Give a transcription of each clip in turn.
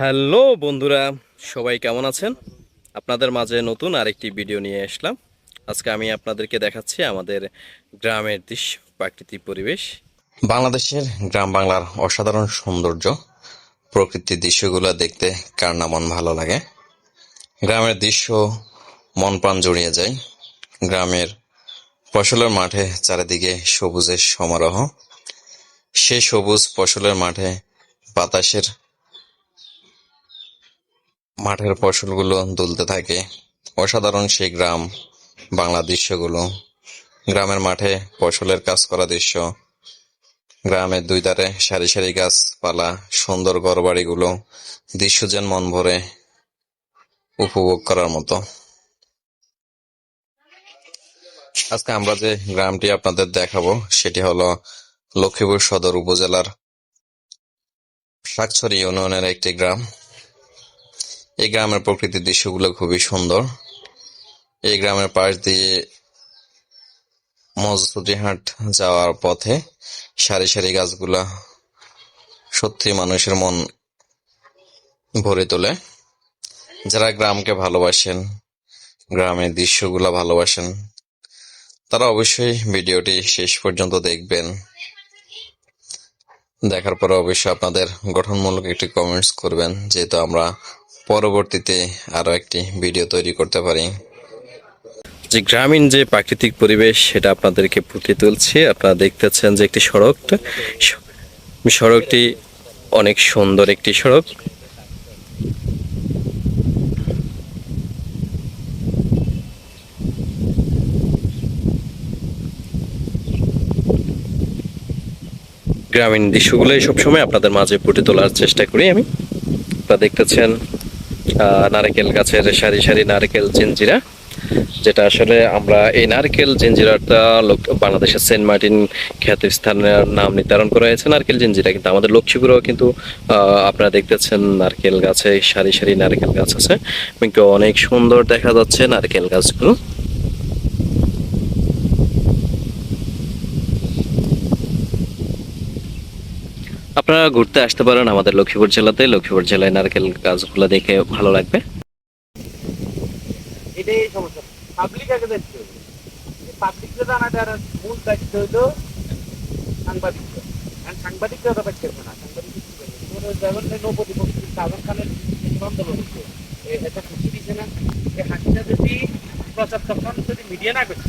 Hello বন্ধুরা, সবাই কেমন আছেন? আপনাদের মাঝে নতুন আরেকটি ভিডিও নিয়ে আসলাম। আজকে আমি আপনাদেরকে দেখাচ্ছি আমাদের গ্রামের দৃশ্য প্রাকৃতিক পরিবেশ। বাংলাদেশের গ্রাম বাংলার অসাধারণ সৌন্দর্য, প্রকৃতির দৃশ্যগুলো দেখতে কার না মন ভালো লাগে। গ্রামের দৃশ্য মন প্রাণ জড়িয়ে যায়। গ্রামের ফসলের মাঠে চারিদিকে সবুজের সমারোহ। সে সবুজ ফসলের মাঠে বাতাসের মাঠের ফসলগুলো দুলতে থাকে। অসাধারণ সেই গ্রাম বাংলা দৃশ্যগুলো। গ্রামের মাঠে ফসলের কাজ করা দৃশ্য। গ্রামের দুই ধারে সারি সারি গাছপালা, সুন্দর ঘরবাড়িগুলো, দৃশ্য যেন মন ভরে উপভোগ করার মতো। আজকে আমরা যে গ্রামটি আপনাদের দেখাবো, সেটি হলো লক্ষ্মীপুর সদর উপজেলার শাকছড়ি ইউনিয়নের একটি গ্রাম। এই গ্রামের প্রকৃতির দৃশ্যগুলো খুবই সুন্দর। এই গ্রামের পাশ দিয়ে মজদুরিহাট যাওয়ার পথে সারি সারি গাছগুলা সত্যি মানুষের মন ভরে তোলে। যারা গ্রামকে ভালোবাসেন, গ্রামের দৃশ্যগুলা ভালোবাসেন, তারা অবশ্যই ভিডিওটি শেষ পর্যন্ত দেখবেন। দেখার পরে অবশ্যই আপনাদের গঠনমূলক একটি কমেন্টস করবেন, যেহেতু আমরা পরবর্তীতে আরও একটি ভিডিও তৈরি করতে পারি। যে গ্রামীণ যে প্রাকৃতিক পরিবেশ, সেটা আপনাদেরকে ফুটিয়ে তুলছি। আপনারা দেখতেছেন যে একটি সড়ক। সড়কটি অনেক সুন্দর একটি সড়ক। গ্রামীণ দৃশ্যগুলোই সবসময় আপনাদের মাঝে ফুটে তোলার চেষ্টা করি আমি। আপনারা দেখতেছেন নারকেল গাছের সারি সারি নারকেল জিঞ্জিরা, যেটা আসলে আমরা এই নারকেল জিঞ্জিরাটা লোক- বাংলাদেশের সেন্ট মার্টিন খ্যাত স্থানের নাম নির্ধারণ করা হয়েছে। নারকেল জিঞ্জিরা কিন্তু আমাদের লক্ষ্মীপুরও কিন্তু আপনারা দেখতেছেন নারকেল গাছে সারি সারি নারকেল গাছ আছে। কিন্তু অনেক সুন্দর দেখা যাচ্ছে নারকেল গাছগুলো। আপনারা ঘুরতে আসতে পারেন আমাদের লক্ষ্মীপুর জেলাতে। লক্ষ্মীপুর জেলায় নারকেল গাছগুলো দেখে ভালো লাগবে। এটাই সমস্যা। পাবলিক আগে দেখতে হবে। পাবলিককে জানাটার মূল দায়িত্ব হইল সাংবাদিক সাংবাদিকরা তো না এটা না? হাসিটা যদি মিডিয়া না করছে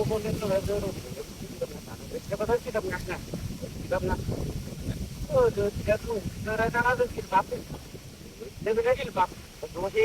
komponen itu harus ada. Kita pasti tidak mengasah, tidak mengasah. Oh, tidak tuh. Karena kita harus kita bapak. Kita bisa jadi bapak. Kita masih